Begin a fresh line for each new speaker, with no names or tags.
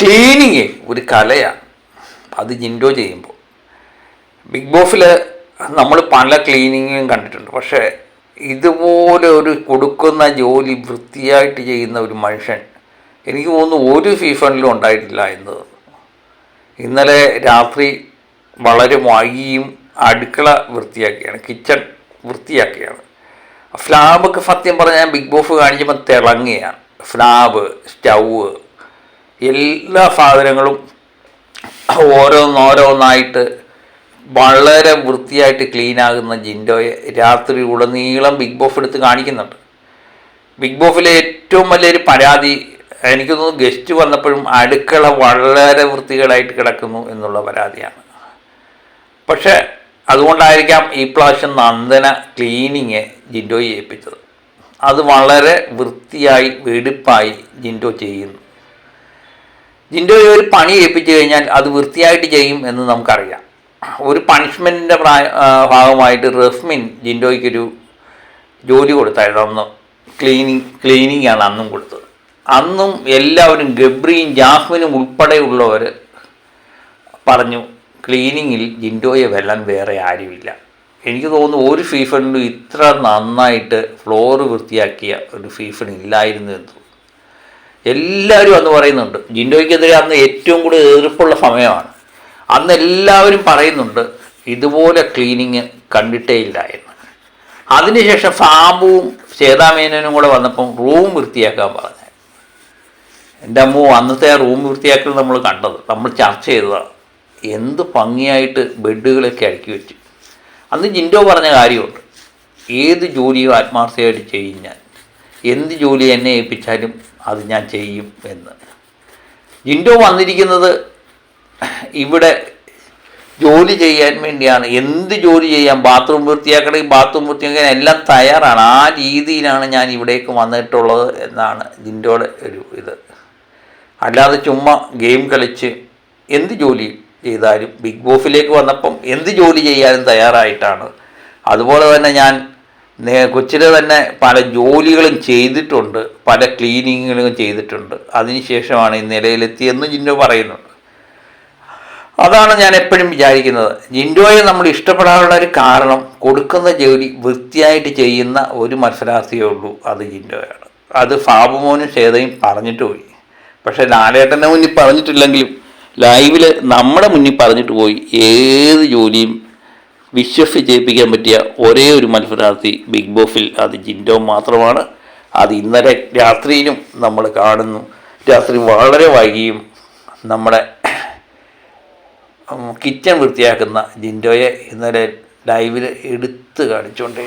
Cleaning ഒരു കലയാണ് അത് ജിൻഡോ ചെയ്യുമ്പോൾ ബിഗ് ബോസിൽ നമ്മൾ പല ക്ലീനിങ്ങും കണ്ടിട്ടുണ്ട്. പക്ഷേ ഇതുപോലെ ഒരു കൊടുക്കുന്ന ജോലി വൃത്തിയായിട്ട് ചെയ്യുന്ന ഒരു മനുഷ്യൻ എനിക്ക് തോന്നുന്നു ഒരു സീസണിലും ഉണ്ടായിട്ടില്ല എന്ന്. ഇന്നലെ രാത്രി വളരെ വൈകിയും അടുക്കള വൃത്തിയാക്കിയാണ് കിച്ചൺ വൃത്തിയാക്കിയാണ്. ഫ്ലാബൊക്കെ സത്യം പറഞ്ഞാൽ ബിഗ് ബോസ് കാണിച്ചപ്പോൾ തിളങ്ങിയാണ് ഫ്ലാബ് സ്റ്റൗവ് എല്ലാ സാധനങ്ങളും ഓരോന്നോരോന്നായിട്ട് വളരെ വൃത്തിയായിട്ട് ക്ലീൻ ആകുന്ന ജിൻഡോയെ രാത്രി ഉടനീളം ബിഗ് ബോഫ് എടുത്ത് കാണിക്കുന്നുണ്ട്. ബിഗ് ബോഫിലെ ഏറ്റവും വലിയൊരു പരാതി എനിക്ക് തോന്നുന്നു ഗസ്റ്റ് വന്നപ്പോഴും അടുക്കള വളരെ വൃത്തികളായിട്ട് കിടക്കുന്നു എന്നുള്ള പരാതിയാണ്. പക്ഷേ അതുകൊണ്ടായിരിക്കാം ഈ പ്രാവശ്യം നന്ദന ക്ലീനിങ് ജിൻഡോയെ ഏൽപ്പിച്ചത്. അത് വളരെ വൃത്തിയായി വെടിപ്പായി ജിൻഡോ ചെയ്യുന്നു. ജിൻഡോയെ ഒരു പണി ഏൽപ്പിച്ചു കഴിഞ്ഞാൽ അത് വൃത്തിയായിട്ട് ചെയ്യും എന്ന് നമുക്കറിയാം. ഒരു പണിഷ്മെന്റിന്റെ പ്രായ ഭാഗമായിട്ട് റഫ്മിൻ ജിൻഡോയ്ക്കൊരു ജോലി കൊടുത്തായിരുന്നു. അന്ന് ക്ലീനിങ് ക്ലീനിങ് ആണ് അന്നും കൊടുത്തത്. അന്നും എല്ലാവരും ഗബ്രിയും ജാസ്മിനും ഉൾപ്പെടെയുള്ളവർ പറഞ്ഞു ക്ലീനിങ്ങിൽ ജിൻഡോയെ വെല്ലാൻ വേറെ ആരുമില്ല. എനിക്ക് തോന്നുന്നു ഒരു ഫീഫണിലും ഇത്ര നന്നായിട്ട് ഫ്ലോർ വൃത്തിയാക്കിയ ഒരു ഫീഫൺ ഇല്ലായിരുന്നു എന്ന് എല്ലാവരും അന്ന് പറയുന്നുണ്ട്. ജിൻഡോയ്ക്കെതിരെ അന്ന് ഏറ്റവും കൂടുതൽ എതിർപ്പുള്ള സമയമാണ്. അന്ന് എല്ലാവരും പറയുന്നുണ്ട് ഇതുപോലെ ക്ലീനിങ് കണ്ടിട്ടേ ഇല്ല എന്ന്. അതിനുശേഷം ഫാബുവും ശ്വേതാമേനനും കൂടെ വന്നപ്പം റൂം വൃത്തിയാക്കാൻ പറഞ്ഞു. എന്റെ അമ്മ അന്നത്തെ ആ റൂം വൃത്തിയാക്കൽ നമ്മൾ കണ്ടത്. നമ്മൾ ചർച്ച ചെയ്തതാണ്. എന്ത് ഭംഗിയായിട്ട് ബെഡുകളൊക്കെ അടുക്കി വെച്ചു. അന്ന് ജിൻഡോ പറഞ്ഞ കാര്യമുണ്ട്. ഏത് ജോലിയും ആത്മാർത്ഥമായിട്ട് ചെയ്യും ഞാൻ എന്ത് ജോലി എന്നെ ഏൽപ്പിച്ചാലും അത് ഞാൻ ചെയ്യും എന്ന്. ജിൻഡോ വന്നിരിക്കുന്നത് ഇവിടെ ജോലി ചെയ്യാൻ വേണ്ടിയാണ്. എന്ത് ജോലി ചെയ്യാം? ബാത്റൂം വൃത്തിയാക്കണമെങ്കിൽ ബാത്റൂം വൃത്തിയാക്കാൻ എല്ലാം തയ്യാറാണ്. ആ രീതിയിലാണ് ഞാൻ ഇവിടേക്ക് വന്നിട്ടുള്ളത് എന്നാണ് ജിൻഡോയുടെ ഒരു ഇത്. അല്ലാതെ ചുമ്മാ ഗെയിം കളിച്ച് എന്ത് ജോലി ചെയ്താലും ബിഗ് ബോസിലേക്ക് വന്നപ്പം എന്ത് ജോലി ചെയ്യാനും തയ്യാറായിട്ടാണ്. അതുപോലെ തന്നെ ഞാൻ കൊച്ചിലെ തന്നെ പല ജോലികളും ചെയ്തിട്ടുണ്ട് പല ക്ലീനിങ്ങുകളും ചെയ്തിട്ടുണ്ട്. അതിനുശേഷമാണ് ഈ നിലയിലെത്തിയെന്ന് ജിൻഡോ പറയുന്നുണ്ട്. അതാണ് ഞാൻ എപ്പോഴും വിചാരിക്കുന്നത്. ജിൻഡോയെ നമ്മൾ ഇഷ്ടപ്പെടാനുള്ള ഒരു കാരണം കൊടുക്കുന്ന ജോലി വൃത്തിയായിട്ട് ചെയ്യുന്ന ഒരു മത്സരാർത്ഥിയേ ഉള്ളൂ. അത് ജിൻഡോയാണ്. അത് ഫാബുമോനും ശ്വേതയും പറഞ്ഞിട്ട് പോയി. പക്ഷേ ലാലേട്ടന്റെ മുന്നിൽ പറഞ്ഞിട്ടില്ലെങ്കിലും ലൈവിൽ നമ്മുടെ മുന്നിൽ പറഞ്ഞിട്ട് പോയി ഏത് ജോലിയും വിശ്വസിച്ചേൽപ്പിക്കാൻ പറ്റിയ ഒരേ ഒരു മത്സരാർത്ഥി ബിഗ് ബോസിൽ അത് ജിൻഡോ മാത്രമാണ്. അത് ഇന്നലെ രാത്രിയിലും നമ്മൾ കാണുന്നു. രാത്രി വളരെ വൈകിയും നമ്മുടെ കിച്ചൺ വൃത്തിയാക്കുന്ന ജിൻഡോയെ ഇന്നലെ ലൈവിൽ എടുത്ത് കാണിച്ചുകൊണ്ടേ